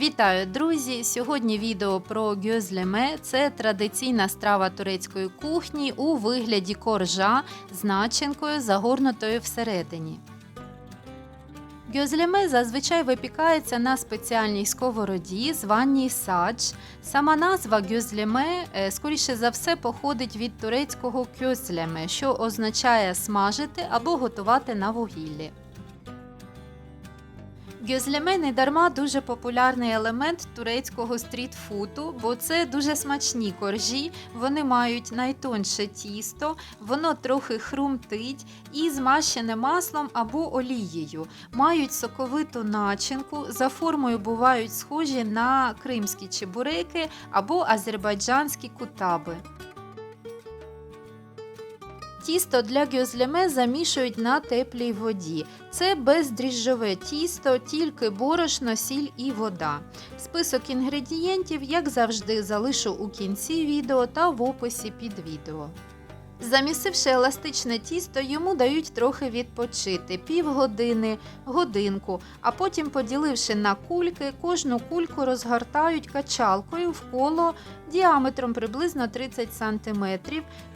Вітаю, друзі! Сьогодні відео про гюзлеме. Це традиційна страва турецької кухні у вигляді коржа з начинкою, загорнутою всередині. Гюзлеме зазвичай випікається на спеціальній сковороді, званій садж. Сама назва гюзлеме, е, скоріше за все, походить від турецького кюзлеме, що означає смажити або готувати на вугіллі. Гюзлеме не дарма дуже популярний елемент турецького стрітфуду, бо це дуже смачні коржі, вони мають найтонше тісто, воно трохи хрумтить і змащене маслом або олією. Мають соковиту начинку, за формою бувають схожі на кримські чебуреки або азербайджанські кутаби. Тісто для гюзлеме замішують на теплій воді. Це бездріжджове тісто, тільки борошно, сіль і вода. Список інгредієнтів, як завжди, залишу у кінці відео та в описі під відео. Замісивши еластичне тісто, йому дають трохи відпочити півгодини, годинку, а потім, поділивши на кульки, кожну кульку розгортають качалкою в коло діаметром приблизно 30 см,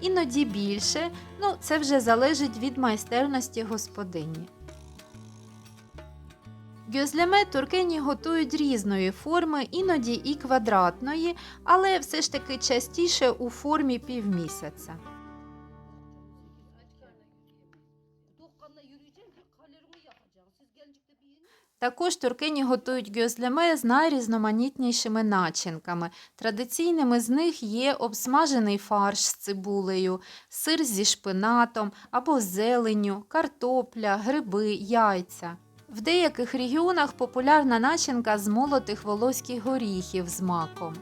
іноді більше. Ну, це вже залежить від майстерності господині. Гюзлеме туркені готують різної форми, іноді і квадратної, але все ж таки частіше у формі півмісяця. Також туркині готують гюзлеме з найрізноманітнішими начинками. Традиційними з них є обсмажений фарш з цибулею, сир зі шпинатом або зеленню, картопля, гриби, яйця. В деяких регіонах популярна начинка з молотих волоських горіхів з маком.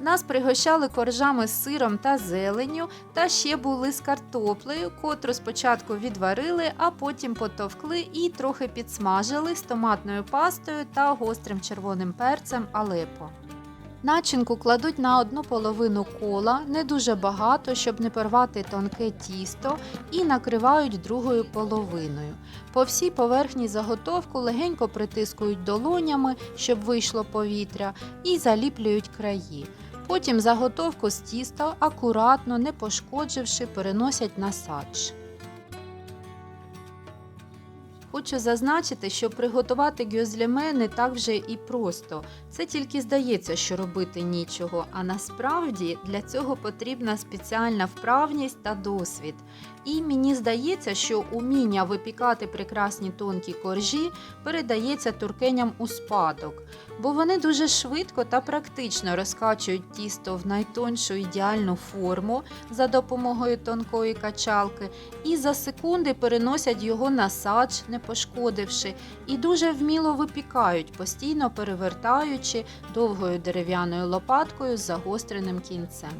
Нас пригощали коржами з сиром та зеленню, та ще були з картоплею, котру спочатку відварили, а потім потовкли і трохи підсмажили з томатною пастою та гострим червоним перцем алепо. Начинку кладуть на одну половину кола, не дуже багато, щоб не порвати тонке тісто, і накривають другою половиною. По всій поверхні заготовку легенько притискують долонями, щоб вийшло повітря, і заліплюють краї. Потім заготовку з тіста акуратно, не пошкодживши, переносять на садж. Хочу зазначити, що приготувати гюзлеме не так вже і просто. Це тільки здається, що робити нічого, а насправді для цього потрібна спеціальна вправність та досвід. І мені здається, що уміння випікати прекрасні тонкі коржі передається туркеням у спадок, бо вони дуже швидко та практично розкачують тісто в найтоншу ідеальну форму за допомогою тонкої качалки і за секунди переносять його на садж, не пошкодивши, і дуже вміло випікають, постійно перевертаючи довгою дерев'яною лопаткою з загостреним кінцем.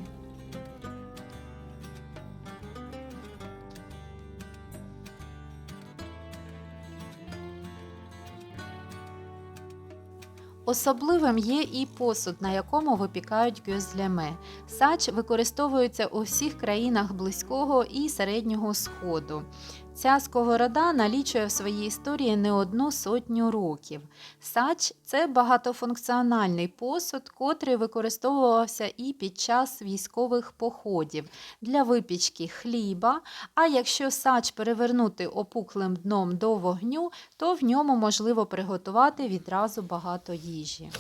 Особливим є і посуд, на якому випікають гюзлеме. Сач використовується у всіх країнах Близького і Середнього Сходу. Ця сковорода налічує в своїй історії не одну сотню років. Сач це багатофункціональний посуд, котрий використовувався і під час військових походів для випічки хліба. А якщо сач перевернути опуклим дном до вогню, то в ньому можливо приготувати відразу багато їжі.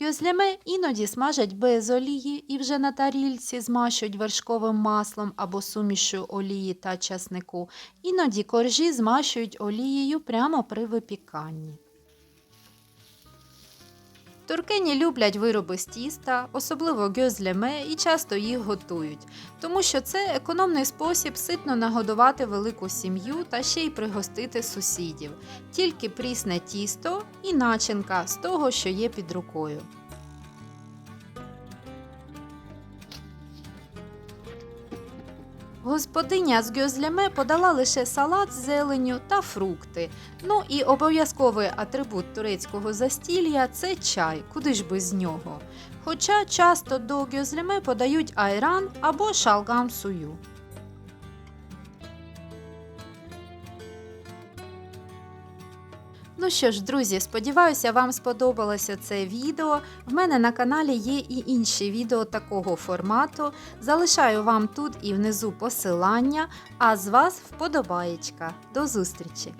Гюзлеме іноді смажать без олії і вже на тарільці змащують вершковим маслом або сумішю олії та часнику. Іноді коржі змащують олією прямо при випіканні. Туркені люблять вироби з тіста, особливо гюзлеме, і часто їх готують, тому що це економний спосіб ситно нагодувати велику сім'ю та ще й пригостити сусідів. Тільки прісне тісто і начинка з того, що є під рукою. Господиня з гюзляме подала лише салат з зеленю та фрукти. Ну і обов'язковий атрибут турецького застілля це чай, куди ж без нього. Хоча часто до гюзляме подають айран або шалгам сую. Ну що ж, друзі, сподіваюся, вам сподобалося це відео. В мене на каналі є і інші відео такого формату. Залишаю вам тут і внизу посилання, а з вас вподобаєчка. До зустрічі!